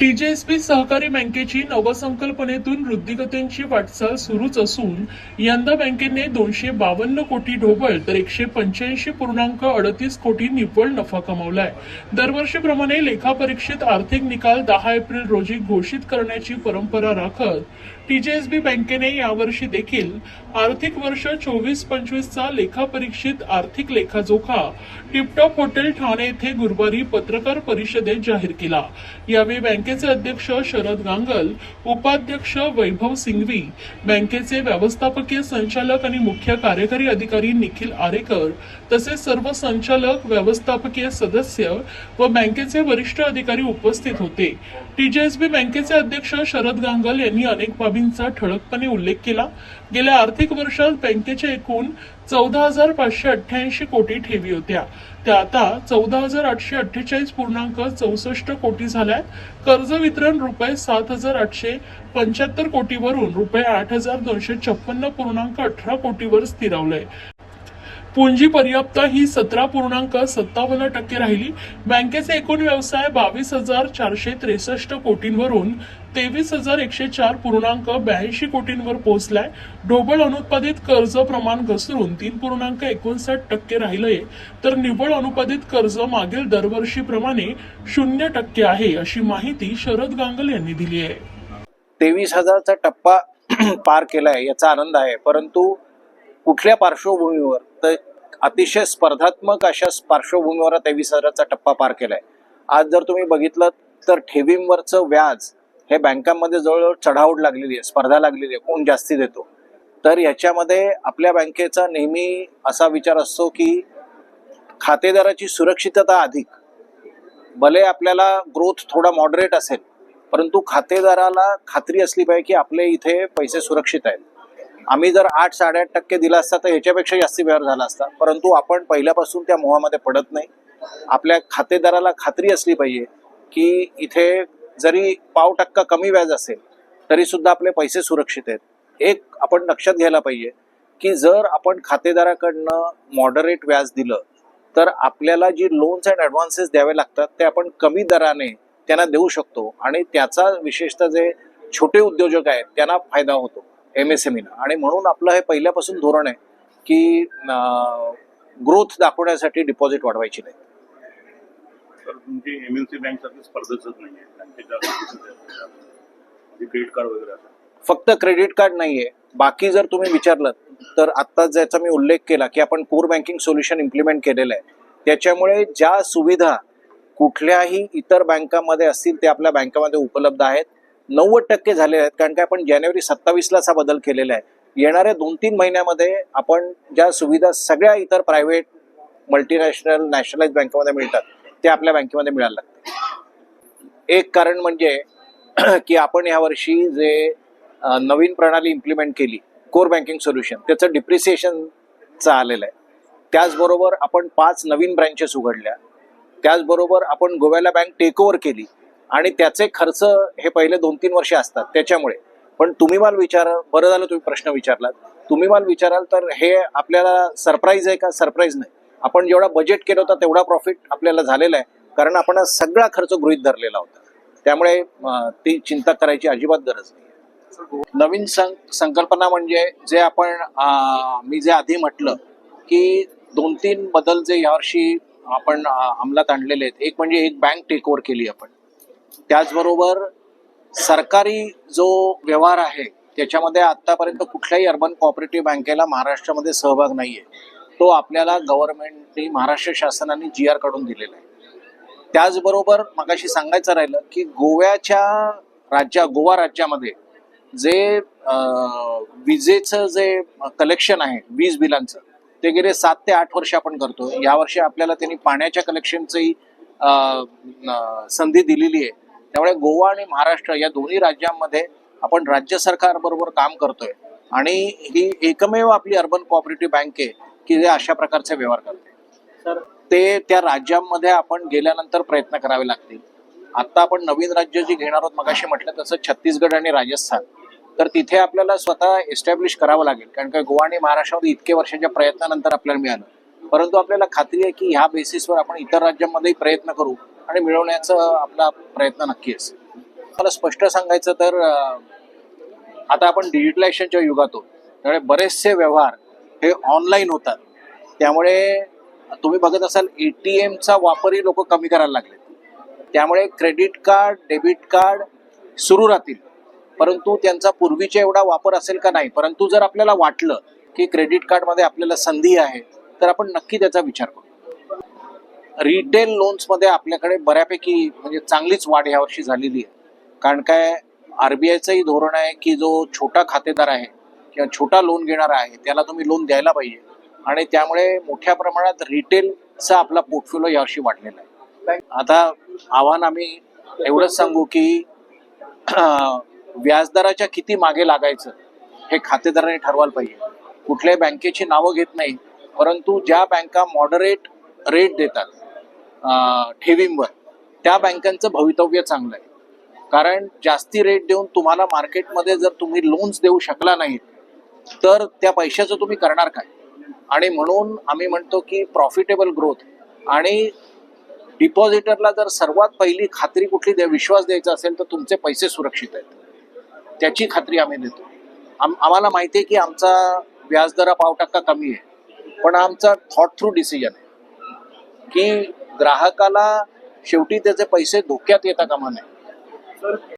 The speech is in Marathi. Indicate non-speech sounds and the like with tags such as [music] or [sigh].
टीजेएसपी सहकारी बँकेची नवसंकल्पनेतून वृद्धिगतींची वाटचाल सुरूच असून यंदा बँकेने दोनशे बावन्न कोटी ढोबळ तर एकशे पंच्याऐंशी पूर्णांक अडतीस कोटी निव्वळ नफा कमावलाय. दरवर्षीप्रमाणे लेखापरीक्षित आर्थिक निकाल दहा एप्रिल रोजी घोषित करण्याची परंपरा राखत टीजेएसबी बँकेने यावर्षी देखील आर्थिक वर्ष चोवीस पंचवीसचा लेखापरीक्षित आर्थिक लेखाजोखा टिपटॉप हॉटेल ठाणे येथे गुरुवारी पत्रकार परिषदेत जाहीर केला. यावेळी बँकेचे अध्यक्ष शरद गांगल उपाध्यक्ष वैभव सिंघवी बँकेचे व्यवस्थापकीय संचालक आणि मुख्य कार्यकारी अधिकारी निखिल आरेकर तसेच सर्व संचालक व्यवस्थापकीय सदस्य व बँकेचे वरिष्ठ अधिकारी उपस्थित होते. टीजेएसबी बँकेचे अध्यक्ष शरद गांगल यांनी अनेक बाबींचा ठळकपणे उल्लेख केला गेल्या आर्थिक वर्षात बँकेच्या एकूण चौदा हजार पाचशे अठ्ठ्याऐंशी कोटी ठेवी होत्या. त्या आता चौदा हजार आठशे अठ्ठेचाळीस पूर्णांक चौसष्ट कोटी झाल्यात. कर्ज वितरण रुपये सात हजार आठशे पंच्याहत्तर कोटीवरून रुपये आठ हजार दोनशे छप्पन्न पूर्णांक अठरा कोटीवर स्थिरावलंय. पुंजी पर्याप्त ही सतरा पूर्णांक सत्तावन्न टक्के राहिली. बँकेचे एकूण व्यवसाय बावीस हजार चारशे त्रेसष्ट कोटींवरून तेवीस हजार एकशे चार पूर्णांक ब्याऐंशी कोटींवर पोहोचलाय. ढोबळ अनुत्पादित कर्ज प्रमाण घसरून तीन पूर्णांक एकोणसाठ टक्के राहिलंय. तर निव्वळ अनुपादित कर्ज मागील दरवर्षीप्रमाणे शून्य टक्के आहे अशी माहिती शरद गांगल यांनी दिली आहे. तेवीस हजारचा टप्पा [clears throat] पार केलाय याचा आनंद आहे. परंतु कुठल्या पार्श्वभूमीवर तर अतिशय स्पर्धात्मक अशा पार्श्वभूमीवर तेवीस हजाराचा टप्पा पार केलाय. आज जर तुम्ही बघितलं तर ठेवींवरचं व्याज हे बँकांमध्ये जवळजवळ चढावड लागलेली आहे स्पर्धा लागलेली आहे कोण जास्ती देतो. तर याच्यामध्ये आपल्या बँकेचा नेहमी असा विचार असतो की खातेदाराची सुरक्षितता अधिक. भले आपल्याला ग्रोथ थोडा मॉडरेट असेल परंतु खातेदाराला खात्री असली पाहिजे की आपले इथे पैसे सुरक्षित आहेत. आम्ही जर आठ साडेआठ टक्के दिला असता तर ह्याच्यापेक्षा जास्ती व्यवहार झाला असता. परंतु आपण पहिल्यापासून त्या मोहामध्ये पडत नाही. आपल्या खातेदाराला खात्री असली पाहिजे की इथे जरी पाव टक्का कमी व्याज असेल तरी सुद्धा आपले पैसे सुरक्षित आहेत. एक आपण लक्षात घ्यायला पाहिजे की जर आपण खातेदाराकडनं मॉडरेट व्याज दिलं तर आपल्याला जी लोन्स अँड ॲडव्हान्सेस द्यावे लागतात ते आपण कमी दराने त्यांना देऊ शकतो. आणि त्याचा विशेषतः जे छोटे उद्योजक आहेत त्यांना फायदा होतो. एम एस एम आणि म्हणून आपलं हे पहिल्यापासून धोरण आहे की ग्रोथ दाखवण्यासाठी डिपॉझिट वाढवायची नाही. फक्त क्रेडिट कार्ड नाहीये. बाकी जर तुम्ही विचारलं तर आत्ता ज्याचा मी उल्लेख केला की आपण कोर बँकिंग सोल्युशन इम्प्लिमेंट केलेलं आहे. त्याच्यामुळे ज्या सुविधा कुठल्याही इतर बँकामध्ये असतील ते आपल्या बँकामध्ये उपलब्ध आहेत. नव्वद टक्के झाले आहेत कारण की आपण जानेवारी सत्तावीसलाच हा बदल केलेला आहे. येणाऱ्या दोन तीन महिन्यामध्ये आपण ज्या सुविधा सगळ्या इतर प्रायव्हेट मल्टीनॅशनल नॅशनलाइज बँकेमध्ये मिळतात ते आपल्या बँकेमध्ये मिळायला लागते एक कारण म्हणजे [clears throat] की आपण यावर्षी जे नवीन प्रणाली इम्प्लिमेंट केली कोर बँकिंग सोल्युशन त्याचं डिप्रिसिएशनचं आलेलं आहे. त्याचबरोबर आपण पाच नवीन ब्रँचेस उघडल्या. त्याचबरोबर आपण गोव्याला बँक टेक ओव्हर केली. आणि त्याचे खर्च हे पहिले दोन तीन वर्षे असतात त्याच्यामुळे. पण तुम्ही मला विचार बरं झालं तुम्ही प्रश्न विचारलात. तुम्ही मला विचाराल तर हे आपल्याला सरप्राईज आहे का? सरप्राईज नाही. आपण जेवढा बजेट केलं होता तेवढा प्रॉफिट आपल्याला झालेला आहे. कारण आपण सगळा खर्च गृहित धरलेला होता. त्यामुळे ती चिंता करायची अजिबात गरज नाही. नवीन सं संकल्पना म्हणजे जे आपण मी जे आधी म्हटलं की दोन तीन बदल जे यावर्षी आपण अंमलात आणलेले आहेत. एक म्हणजे एक बँक टेकओव्हर केली आपण. त्याचबरोबर सरकारी जो व्यवहार आहे त्याच्यामध्ये आतापर्यंत कुठल्याही अर्बन कॉपरेटिव्ह बँकेला महाराष्ट्रामध्ये सहभाग नाहीये. तो आपल्याला गव्हर्नमेंटने महाराष्ट्र शासनाने जी आर काढून दिलेला आहे. त्याचबरोबर मगाशी सांगायचं राहिलं की गोव्याच्या राज्या गोवा राज्यामध्ये जे विजेचं जे कलेक्शन आहे वीज बिलांचं ते गेले सात ते आठ वर्ष आपण करतो यावर्षी आपल्याला त्यांनी पाण्याच्या कलेक्शनचंही संधी दिलेली आहे. त्यामुळे गोवा आणि महाराष्ट्र या दोन्ही राज्यांमध्ये आपण राज्य सरकारबरोबर काम करतोय. आणि ही एकमेव आपली अर्बन कोऑपरेटिव्ह बँक आहे की जे अशा प्रकारचे व्यवहार करते. तर ते त्या राज्यांमध्ये आपण गेल्यानंतर प्रयत्न करावे लागतील. आता आपण नवीन राज्य जी घेणार आहोत मगाशी म्हटलं तसं छत्तीसगड आणि राजस्थान. तर तिथे आपल्याला स्वतः एस्टॅब्लिश करावं लागेल. कारण का गोवा आणि महाराष्ट्रामध्ये इतके वर्षाच्या प्रयत्नानंतर आपल्याला मिळालं. परंतु आपल्याला खात्री आहे की ह्या बेसिसवर आपण इतर राज्यांमध्येही प्रयत्न करू आणि मिळवण्याचा आपला प्रयत्न नक्की असेल. मला स्पष्ट सांगायचं तर आता आपण डिजिटलायझेशनच्या युगात आहोत. त्यामुळे बरेचसे व्यवहार हे ऑनलाईन होतात. त्यामुळे तुम्ही बघत असाल ए टी एमचा वापरही लोक कमी करायला लागले त्यामुळे क्रेडिट कार्ड डेबिट कार्ड सुरू राहतील. परंतु त्यांचा पूर्वीच्या एवढा वापर असेल का नाही? परंतु जर आपल्याला वाटलं की क्रेडिट कार्डमध्ये आपल्याला संधी आहे तर आपण नक्की त्याचा विचार करू. रिटेल लोन्समध्ये आपल्याकडे बऱ्यापैकी म्हणजे चांगलीच वाढ यावर्षी झालेली आहे. कारण काय आर बी आयचंही धोरण आहे की जो छोटा खातेदार आहे किंवा छोटा लोन घेणारा आहे त्याला तुम्ही लोन द्यायला पाहिजे. आणि त्यामुळे मोठ्या प्रमाणात रिटेलचा आपला पोर्टफोलिओ यावर्षी वाढलेला आहे. आता आव्हान आम्ही एवढंच सांगू की व्याजदराच्या किती मागे लागायचं हे खातेदाराने ठरवायला पाहिजे. कुठल्याही बँकेची नावं घेत नाही परंतु ज्या बँका मॉडरेट रेट देतात ठेवींवर त्या बँकांचं भवितव्य चांगलं आहे. कारण जास्ती रेट देऊन तुम्हाला मार्केटमध्ये जर तुम्ही लोन्स देऊ शकला नाहीत तर त्या पैशाचं तुम्ही करणार काय? आणि म्हणून आम्ही म्हणतो की प्रॉफिटेबल ग्रोथ आणि डिपॉझिटरला जर सर्वात पहिली खात्री कुठली द्या विश्वास द्यायचा असेल तर तुमचे पैसे सुरक्षित आहेत. त्याची खात्री आम्ही देतो. आम आम्हाला माहिती आहे की आमचा व्याजदरा पाव टक्का कमी आहे. पण आमचा थॉट थ्रू डिसिजन आहे. की ग्राहकाला शेवटी त्याचे पैसे धोक्यात येता कामा नये.